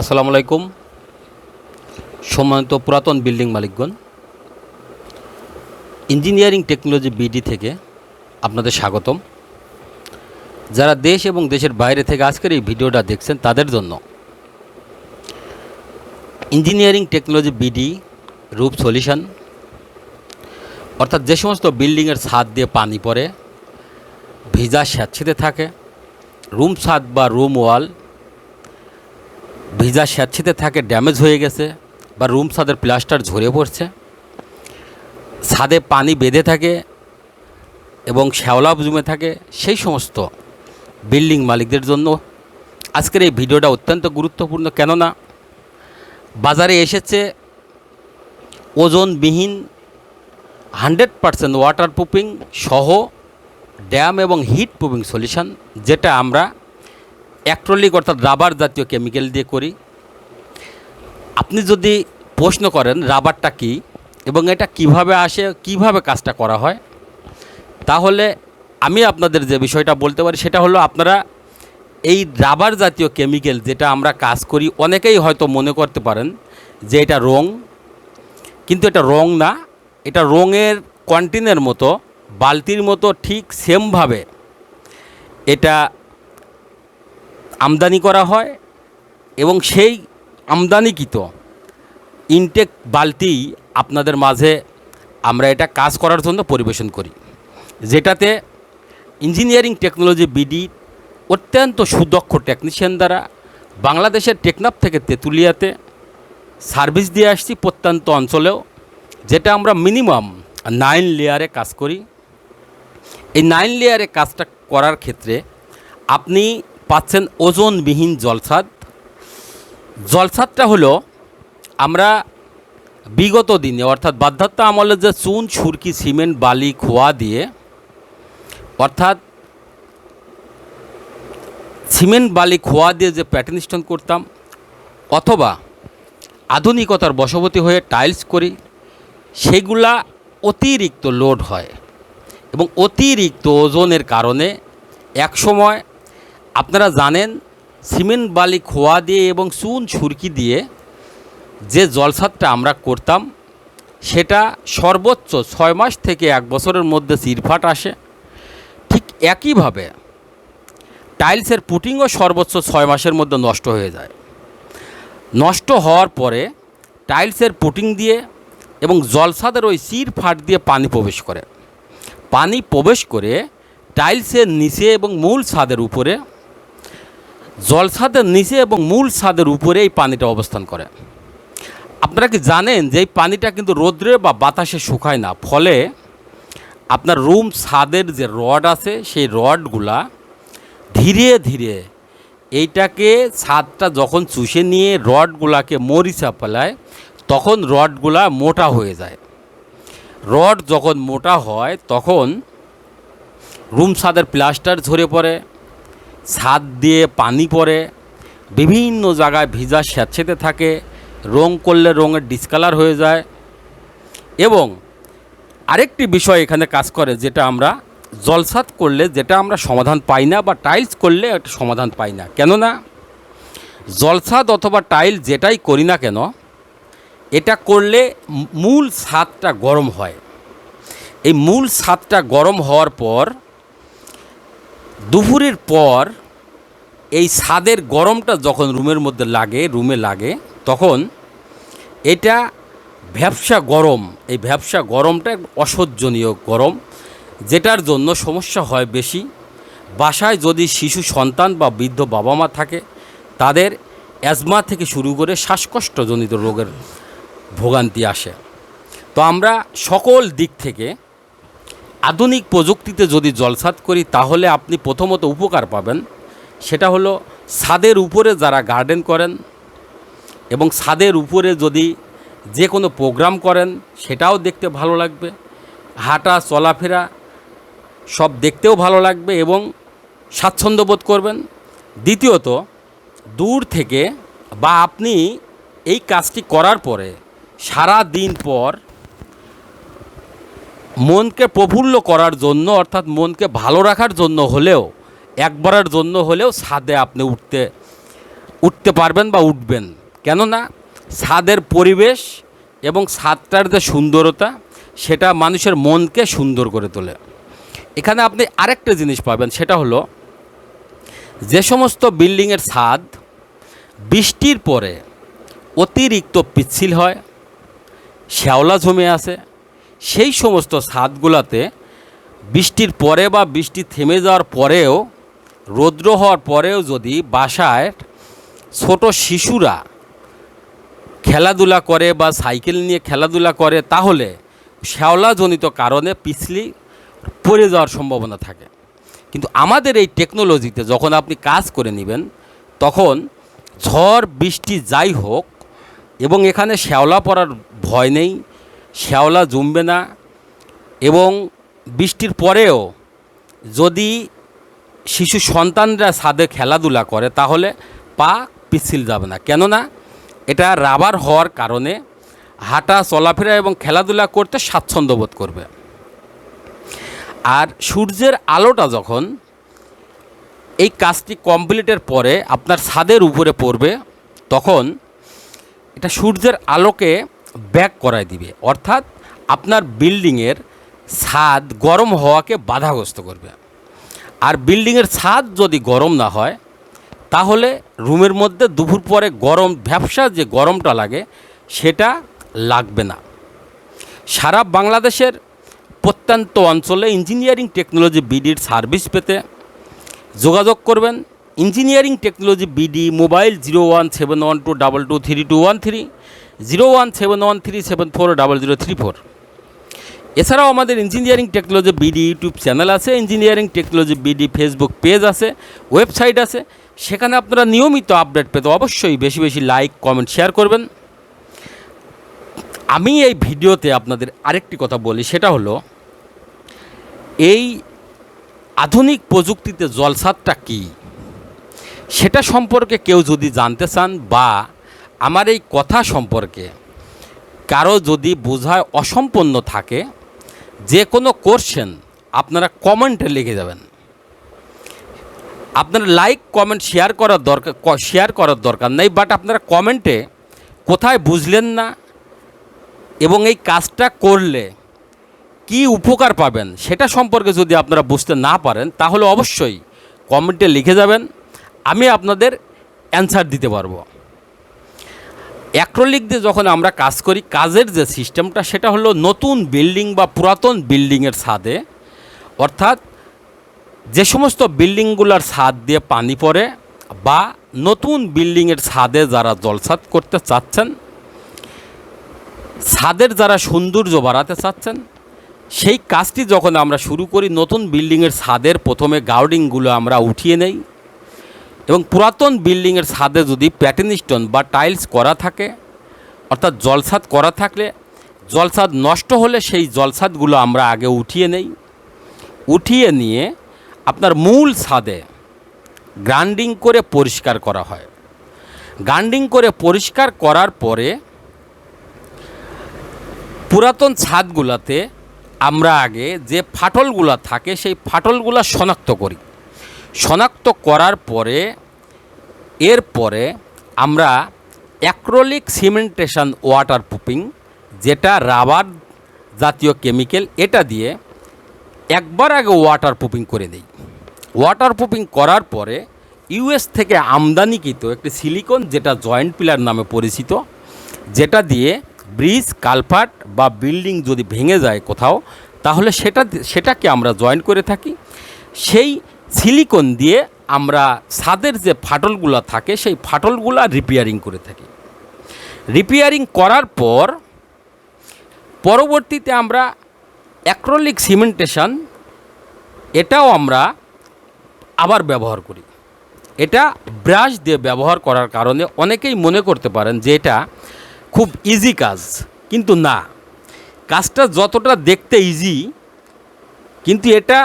আসসালামু আলাইকুম। সম্মানিত পুরাতন বিল্ডিং মালিকগণ, ইঞ্জিনিয়ারিং টেকনোলজি বিডি থেকে আপনাদের স্বাগতম। যারা দেশ এবং দেশের বাইরে থেকে আজকের এই ভিডিওটা দেখছেন তাদের জন্য engineering technology BD roof solution, অর্থাৎ যে সমস্ত বিল্ডিংয়ের ছাদ দিয়ে পানি পড়ে, ভিজা স্যাঁতসেঁতে থাকে, রুম ছাদ বা রুম ওয়াল ভিজা স্যাঁতসেঁতে থাকে, ড্যামেজ হয়ে গেছে বা রুম ছাদের প্লাস্টার ঝরে পড়ছে। ছাদে পানি বেঁধে থাকে এবং শ্যাওলা জমে থাকে, সেই সমস্ত বিল্ডিং মালিকদের জন্য আজকের এই ভিডিওটা অত্যন্ত গুরুত্বপূর্ণ। কেননা বাজারে এসেছে ওজনবিহীন হান্ড্রেড পারসেন্ট ওয়াটার প্রুফিং সহ ড্যাম এবং হিট প্রুফিং সলিউশন, যেটা আমরা অ্যাক্রোলিক অর্থাৎ রাবার জাতীয় কেমিক্যাল দিয়ে করি। আপনি যদি প্রশ্ন করেন রাবারটা কি এবং এটা কীভাবে আসে, কীভাবে কাজটা করা হয়, তাহলে আমি আপনাদের যে বিষয়টা বলতে পারি সেটা হলো আপনারা এই রাবার জাতীয় কেমিক্যাল যেটা আমরা কাজ করি, অনেকেই হয়তো মনে করতে পারেন যে এটা রং, কিন্তু এটা রং না। এটা রঙের কন্টিনের মতো, বালতির মতো ঠিক সেমভাবে এটা আমদানি করা হয় এবং সেই আমদানিকৃত ইনটেক বালতি আপনাদের মাঝে আমরা এটা কাজ করার জন্য পরিবেশন করি। যেটাতে ইঞ্জিনিয়ারিং টেকনোলজি বিডি অত্যন্ত সুদক্ষ টেকনিশিয়ান দ্বারা বাংলাদেশের টেকনাফ থেকে তেঁতুলিয়াতে সার্ভিস দিয়ে আসছি প্রত্যন্ত অঞ্চলেও, যেটা আমরা মিনিমাম নাইন লেয়ারে কাজ করি। এই নাইন লেয়ারে কাজটা করার ক্ষেত্রে আপনি পাচ্ছেন ওজনবিহীন জলছাদ জলছাদটা হলো, আমরা বিগত দিনে, অর্থাৎ বাধ্যতা আমলে যে চুন, সুরকি, সিমেন্ট, বালি, খোয়া দিয়ে, অর্থাৎ সিমেন্ট, বালি, খোয়া দিয়ে যে প্যাটার্ন স্টোন করতাম, অথবা আধুনিকতার বশবতী হয়ে টাইলস করি, সেগুলা অতিরিক্ত লোড হয় এবং অতিরিক্ত ওজনের কারণে একসময় আপনারা জানেন, সিমেন্ট বালি খোয়া দিয়ে এবং চুন ছুরকি দিয়ে যে জলসাদটা আমরা করতাম, সেটা সর্বোচ্চ ছয় মাস থেকে এক বছরের মধ্যে চিরফাট আসে। ঠিক একইভাবে টাইলসের পুটিংও সর্বোচ্চ ছয় মাসের মধ্যে নষ্ট হয়ে যায়। নষ্ট হওয়ার পরে টাইলসের পুটিং দিয়ে এবং জলসাদের ওই চির ফাট দিয়ে পানি প্রবেশ করে। পানি প্রবেশ করে টাইলসের নিচে এবং মূল ছাদের উপরে জলছাদের নিচে এবং মূল ছাদের উপরে এই পানিটা অবস্থান করে। আপনারা কি জানেন যে এই পানিটা কিন্তু রোদ্রে বা বাতাসে শুকায় না? ফলে আপনার রুম ছাদের যে রড আছে, সেই রডগুলা ধীরে ধীরে এইটাকে ছাদটা যখন চুষে নিয়ে রডগুলাকে মরিচা ফেলায়, তখন রডগুলা মোটা হয়ে যায়। রড যখন মোটা হয়, তখন রুম ছাদের প্লাস্টার ঝরে পড়ে। ছাদ দিয়ে পানি পড়ে, বিভিন্ন জায়গায় ভিজা স্যাঁতসেঁতে থাকে, রং করলে রঙের ডিসকালার হয়ে যায় এবং আরেকটি বিষয় এখানে কাজ করে যেটা আমরা জলসাত করলে যেটা আমরা সমাধান পাই না বা টাইলস করলে একটা সমাধান পাই না। কেননা জলসাদ অথবা টাইল যেটাই করি না কেন, এটা করলে মূল ছাদটা গরম হয়। এই মূল ছাদটা গরম হওয়ার পর দুপুরের পর এই ছাদের গরমটা যখন রুমের মধ্যে লাগে, রুমে লাগে, তখন এটা ভ্যাবসা গরম। এই ভ্যাবসা গরমটা অসহ্যনীয় গরম, যেটার জন্য সমস্যা হয় বেশি। বাসায় যদি শিশু, সন্তান বা বৃদ্ধ বাবা মা থাকে, তাদের অ্যাজমা থেকে শুরু করে শ্বাসকষ্টজনিত রোগের ভোগান্তি আসে। তো আমরা সকল দিক থেকে আধুনিক প্রযুক্তিতে যদি জলসাদ করি, তাহলে আপনি প্রথমত উপকার পাবেন। সেটা হলো ছাদের উপরে যারা গার্ডেন করেন এবং ছাদের উপরে যদি যে কোনো প্রোগ্রাম করেন, সেটাও দেখতে ভালো লাগবে। হাঁটা, চলাফেরা সব দেখতেও ভালো লাগবে এবং স্বাচ্ছন্দ্য বোধ করবেন। দ্বিতীয়ত, দূর থেকে বা আপনি এই কাজটি করার পরে সারা দিন পর মনকে প্রফুল্ল করার জন্য, অর্থাৎ মনকে ভালো রাখার জন্য হলেও, একবারের জন্য হলেও ছাদে আপনি উঠতে উঠতে পারবেন বা উঠবেন। কেননা ছাদের পরিবেশ এবং ছাদটার যে সুন্দরতা, সেটা মানুষের মনকে সুন্দর করে তোলে। এখানে আপনি আরেকটা জিনিস পাবেন, সেটা হলো যে সমস্ত বিল্ডিংয়ের ছাদ বৃষ্টির পরে অতিরিক্ত পিচ্ছিল হয়, শ্যাওলা জমে আছে সেই সমস্ত ছাদগুলোতে বৃষ্টির পরে বা বৃষ্টি থেমে যাওয়ার পরেও, রৌদ্র হওয়ার পরেও যদি বাসায় ছোট শিশুরা খেলাধুলা করে বা সাইকেল নিয়ে খেলাধুলা করে, তাহলে শ্যাওলাজনিত কারণে পিছলি পড়ে যাওয়ার সম্ভাবনা থাকে। কিন্তু আমাদের এই টেকনোলজিতে যখন আপনি কাজ করে নেবেন, তখন ঝড়, বৃষ্টি যাই হোক এবং এখানে শ্যাওলা পড়ার ভয় নেই শ্যাওলা জমবে না এবং বৃষ্টির পরেও যদি শিশু সন্তানরা ছাদে খেলাধুলা করে, তাহলে পা পিছিল যাবে না। কেননা এটা রাবার হওয়ার কারণে হাঁটা, চলাফেরা এবং খেলাধুলা করতে স্বাচ্ছন্দ্য বোধ করবে। আর সূর্যের আলোটা যখন এই কাজটি কমপ্লিটের পরে আপনার ছাদের উপরে পড়বে, তখন এটা সূর্যের আলোকে ব্যাক করায় দিবে। অর্থাৎ আপনার বিল্ডিংয়ের ছাদ গরম হওয়াকে বাধাগ্রস্ত করবে। আর বিল্ডিংয়ের ছাদ যদি গরম না হয়, তাহলে রুমের মধ্যে দুপুর পরে গরম, ব্যবসা যে গরমটা লাগে, সেটা লাগবে না। সারা বাংলাদেশের প্রত্যন্ত অঞ্চলে ইঞ্জিনিয়ারিং টেকনোলজি বিডির সার্ভিস পেতে যোগাযোগ করবেন। Engineering technology BD mobile zero one seven one two double two three two one three. Zero one seven one three seven four double zero three four. এছাড়াও আমাদের engineering technology BD YouTube channel আছে engineering technology BD Facebook page আছে website আছে। সেখানে আপনারা নিয়মিত update পেতে অবশ্যই বেশি বেশি লাইক কমেন্ট শেয়ার করবেন। আমি এই ভিডিওতে আপনাদের আরেকটি কথা বলি, সেটা হলো এই আধুনিক প্রযুক্তিতে জলসাদটা কী? সেটা সম্পর্কে কেউ যদি জানতে চান বা আমার এই কথা সম্পর্কে কারও যদি বোঝায় অসম্পন্ন থাকে, যে কোনো কোশ্চেন আপনারা কমেন্টে লিখে যাবেন। আপনার লাইক কমেন্ট শেয়ার করার দরকার শেয়ার করার দরকার নেই বাট আপনারা কমেন্টে কোথায় বুঝলেন না এবং এই কাজটা করলে কি উপকার পাবেন সেটা সম্পর্কে যদি আপনারা বুঝতে না পারেন, তাহলে অবশ্যই কমেন্টে লিখে যাবেন, আমি আপনাদের অ্যান্সার দিতে পারব। অ্যাক্রোলিক দিয়ে যখন আমরা কাজ করি, কাজের যে সিস্টেমটা, সেটা হলো নতুন বিল্ডিং বা পুরাতন বিল্ডিংয়ের ছাদে। অর্থাৎ যে সমস্ত বিল্ডিংগুলোর ছাদ দিয়ে পানি পড়ে বা নতুন বিল্ডিংয়ের ছাদে যারা জলসাদ করতে চাচ্ছেন, ছাদের যারা সৌন্দর্য বাড়াতে চাচ্ছেন, সেই কাজটি যখন আমরা শুরু করি, নতুন বিল্ডিংয়ের ছাদের প্রথমে গার্ডিংগুলো আমরা উঠিয়ে নেই। এবং পুরাতন বিল্ডিংয়ের ছাদে যদি প্যাটেন স্টোন বা টাইলস করা থাকে, অর্থাৎ জলসাদ করা থাকলে জলসাদ নষ্ট হলে সেই জলসাদগুলো আমরা আগে উঠিয়ে নেই। উঠিয়ে নিয়ে আপনার মূল ছাদে গ্রাইন্ডিং করে পরিষ্কার করা হয়। গ্রাইন্ডিং করে পরিষ্কার করার পরে পুরাতন ছাদগুলোতে আমরা আগে যে ফাটলগুলো থাকে, সেই ফাটলগুলো শনাক্ত করি। শনাক্ত করার পরে এরপরে আমরা অ্যাক্রোলিক সিমেন্টেশন ওয়াটার প্রুফিং যেটা রাবার জাতীয় কেমিক্যাল, এটা দিয়ে একবার আগে ওয়াটার প্রুফিং করে দিই। ওয়াটার প্রুফিং করার পরে ইউএস থেকে আমদানিকৃত একটি সিলিকন, যেটা জয়েন্ট পিলার নামে পরিচিত, যেটা দিয়ে ব্রিজ কালভার্ট বা বিল্ডিং যদি ভেঙে যায় কোথাও, তাহলে সেটা, সেটাকে আমরা জয়েন করে থাকি। সেই সিলিকন দিয়ে আমরা ছাদের যে ফাটলগুলো থাকে, সেই ফাটলগুলো রিপেয়ারিং করে থাকি। রিপেয়ারিং করার পর পরবর্তীতে আমরা অ্যাক্রোলিক সিমেন্টেশন এটাও আমরা আবার ব্যবহার করি। এটা ব্রাশ দিয়ে ব্যবহার করার কারণে অনেকেই মনে করতে পারেন যে এটা খুব ইজি কাজ, কিন্তু না। কাজটা যতটা দেখতে ইজি কিন্তু এটা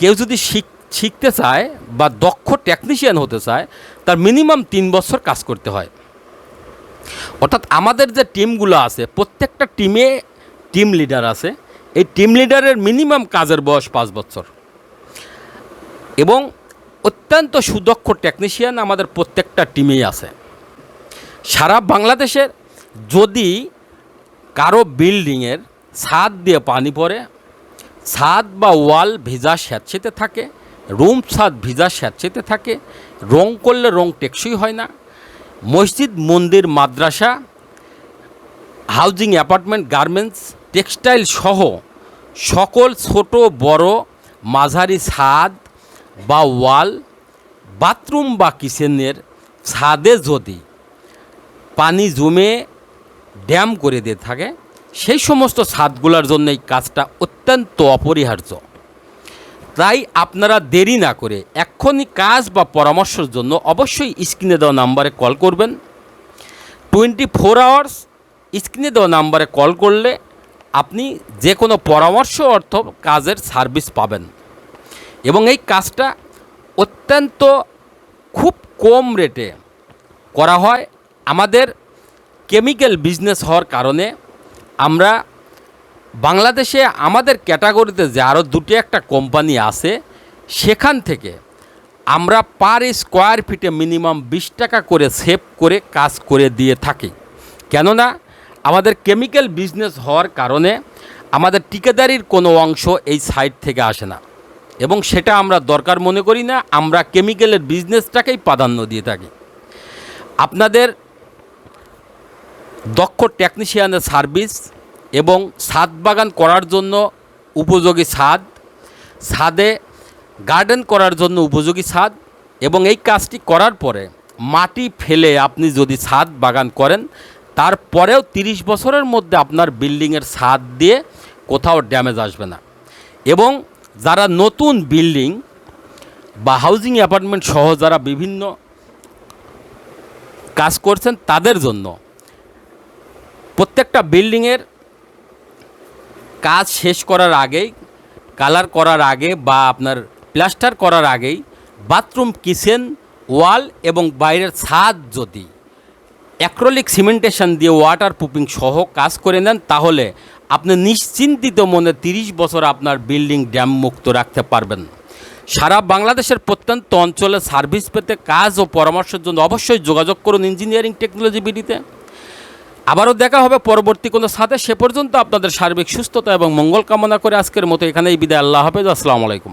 কেউ যদি শিখ শিখতে চায় বা দক্ষ টেকনিশিয়ান হতে চায়, তার মিনিমাম তিন বছর কাজ করতে হয়। অর্থাৎ আমাদের যে টিমগুলো আছে, প্রত্যেকটা টিমে টিম লিডার আছে, এই টিম লিডারের মিনিমাম কাজের বয়স পাঁচ বছর। এবং অত্যন্ত সুদক্ষ টেকনিশিয়ান আমাদের প্রত্যেকটা টিমেই আছে। সারা বাংলাদেশের যদি কারও বিল্ডিংয়ের ছাদ দিয়ে পানি পড়ে, ছাদ বা ওয়াল ভিজা স্যাঁতসেতে থাকে রুম ছাদ ভিজা স্যাঁতসেতে থাকে, রং করলে রং টেকসই হয় না। মসজিদ, মন্দির, মাদ্রাসা, হাউজিং অ্যাপার্টমেন্ট, গার্মেন্টস, টেক্সটাইল সহ সকল ছোট, বড়, মাঝারি ছাদ বা ওয়াল, বাথরুম বা কিচেনের ছাদে যদি পানি জমে ড্যাম করে দিয়ে থাকে, সেই সমস্ত ছাদগুলোর জন্য এই কাজটা অত্যন্ত অপরিহার্য। তাই আপনারা দেরি না করে এক্ষুনি কাজ বা পরামর্শের জন্য অবশ্যই স্ক্রিনে দেওয়া নাম্বারে কল করবেন। টোয়েন্টি ফোর আওয়ার্স স্ক্রিনে দেওয়া নাম্বারে কল করলে আপনি যে কোনো পরামর্শ অর্থ কাজের সার্ভিস পাবেন। এবং এই কাজটা অত্যন্ত খুব কম রেটে করা হয়। আমাদের কেমিক্যাল বিজনেস হওয়ার কারণে আমরা বাংলাদেশে আমাদের ক্যাটাগরিতে যে আরও দুটি একটা কোম্পানি আছে, সেখান থেকে আমরা পার স্কোয়ার ফিটে মিনিমাম বিশ টাকা করে সেভ করে কাজ করে দিয়ে থাকি। কেননা আমাদের কেমিক্যাল বিজনেস হওয়ার কারণে আমাদের টিকাদারির কোনো অংশ এই সাইড থেকে আসে না। এবং সেটা আমরা দরকার মনে করি না, আমরা কেমিক্যালের বিজনেসটাকেই প্রাধান্য দিয়ে থাকি। আপনাদের দক্ষ টেকনিশিয়ানের সার্ভিস এবং ছাদ বাগান করার জন্য উপযোগী ছাদ ছাদে গার্ডেন করার জন্য উপযোগী ছাদ এবং এই কাজটি করার পরে মাটি ফেলে আপনি যদি ছাদ বাগান করেন, তারপরেও তিরিশ বছরের মধ্যে আপনার বিল্ডিংয়ের ছাদ দিয়ে কোথাও ড্যামেজ আসবে না। এবং যারা নতুন বিল্ডিং বা হাউজিং অ্যাপার্টমেন্ট সহ যারা বিভিন্ন কাজ করছেন, তাদের জন্য প্রত্যেকটা বিল্ডিংয়ের কাজ শেষ করার আগেই কালার করার আগে বা আপনার প্লাস্টার করার আগেই বাথরুম কিচেন ওয়াল এবং বাইরের ছাদ যদি অ্যাক্রোলিক সিমেন্টেশন দিয়ে ওয়াটার প্রুফিং সহ কাজ করে নেন, তাহলে আপনি নিশ্চিন্তিত মনে তিরিশ বছর আপনার বিল্ডিং ড্যাম মুক্ত রাখতে পারবেন। সারা বাংলাদেশের প্রত্যন্ত অঞ্চলে সার্ভিস পেতে কাজ ও পরামর্শের জন্য অবশ্যই যোগাযোগ করুন ইঞ্জিনিয়ারিং টেকনোলজি বিডিতে আবারও দেখা হবে পরবর্তী কোনো সাথে। সে পর্যন্ত আপনাদের সার্বিক সুস্থতা এবং মঙ্গল কামনা করে আজকের মতো এখানেই বিদায়। আল্লাহ হাফেজ। আসসালামু আলাইকুম।